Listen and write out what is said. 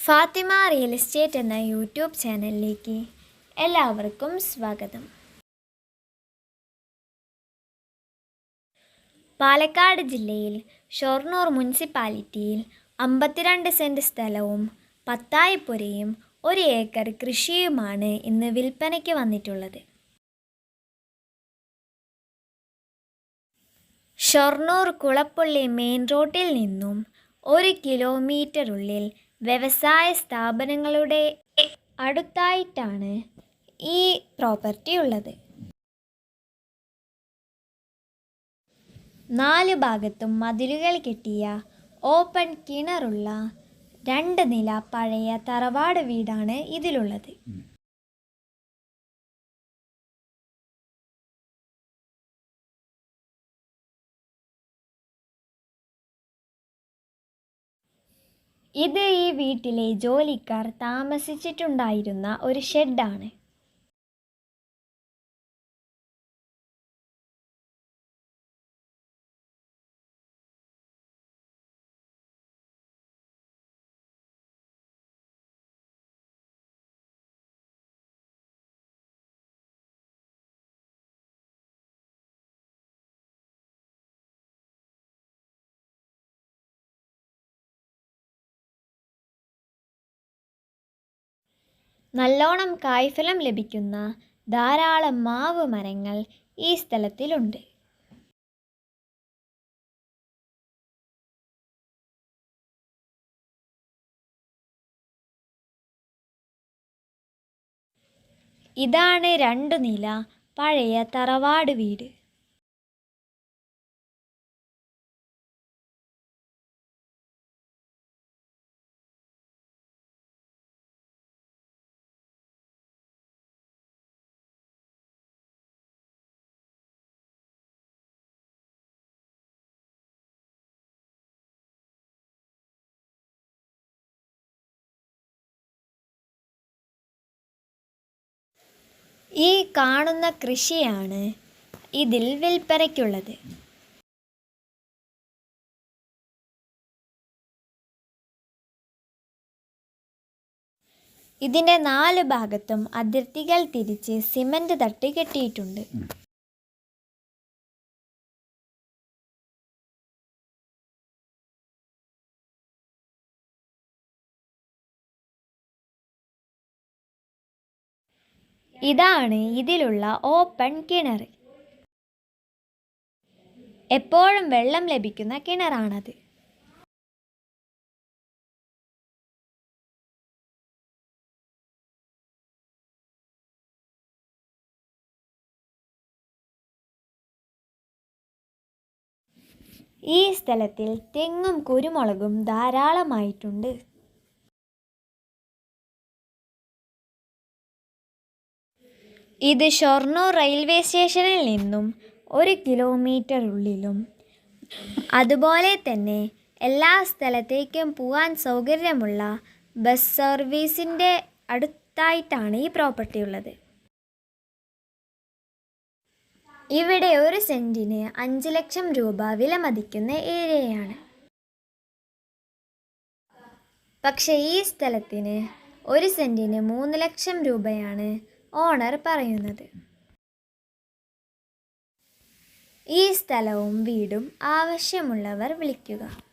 Fathima real estate എന്ന YouTube ചാനലിലേക്ക് എല്ലാവർക്കും സ്വാഗതം. പാലക്കാട് ജില്ലയിൽ ഷൊർണൂർ മുനിസിപ്പാലിറ്റിയിൽ അമ്പത്തിരണ്ട് സെന്റ് സ്ഥലവും പത്തായിപ്പുരയും ഒരു ഏക്കർ കൃഷിയുമാണ് ഇന്ന് വിൽപ്പനയ്ക്ക് വന്നിട്ടുള്ളത്. ഷൊർണൂർ കുളപ്പള്ളി മെയിൻ റോഡിൽ നിന്നും ഒരു കിലോമീറ്ററുള്ളിൽ വ്യവസായ സ്ഥാപനങ്ങളുടെ അടുത്തായിട്ടാണ് ഈ പ്രോപ്പർട്ടി ഉള്ളത്. നാല് ഭാഗത്തും മതിലുകൾ കെട്ടിയ ഓപ്പൺ കിണറുള്ള രണ്ട് നില പഴയ തറവാട് വീടാണ് ഇതിലുള്ളത്. ഇത് ഈ വീട്ടിലെ ജോലിക്കാർ താമസിച്ചിട്ടുണ്ടായിരുന്ന ഒരു ഷെഡാണ് നല്ലോണം കായ്ഫലം ലഭിക്കുന്ന ധാരാളം മാവ് മരങ്ങൾ ഈ സ്ഥലത്തിലുണ്ട്. ഇതാണ് രണ്ടു നില പഴയ തറവാട് വീട്. ഈ കാണുന്ന കൃഷിയാണ് ഇതിൽ വിൽപ്പനയ്ക്കുള്ളത്. ഇതിന്റെ നാല് ഭാഗത്തും അതിർത്തികൾ തിരിച്ച് സിമന്റ് തട്ട് കെട്ടിയിട്ടുണ്ട്. ഇതാണ് ഇതിലുള്ള ഓപ്പൺ കിണർ. എപ്പോഴും വെള്ളം ലഭിക്കുന്ന കിണറാണത്. ഈ സ്ഥലത്തിൽ തെങ്ങും കുരുമുളകും ധാരാളമായിട്ടുണ്ട്. ഇത് ഷൊർണൂർ റെയിൽവേ സ്റ്റേഷനിൽ നിന്നും ഒരു കിലോമീറ്റർ ഉള്ളിലും. അതുപോലെ തന്നെ എല്ലാ സ്ഥലത്തേക്കും പോകാൻ സൗകര്യമുള്ള ബസ് സർവീസിന്റെ അടുത്തായിട്ടാണ് ഈ പ്രോപ്പർട്ടി ഉള്ളത്. ഇവിടെ ഒരു സെന്റിന് അഞ്ച് ലക്ഷം രൂപ വില മതിക്കുന്ന ഏരിയയാണ്. പക്ഷേ ഈ സ്ഥലത്തിന് ഒരു സെന്റിന് മൂന്ന് ലക്ഷം രൂപയാണ് ഓണർ പറയുന്നത്. ഈ സ്ഥലവും വീടും ആവശ്യമുള്ളവർ വിളിക്കുക.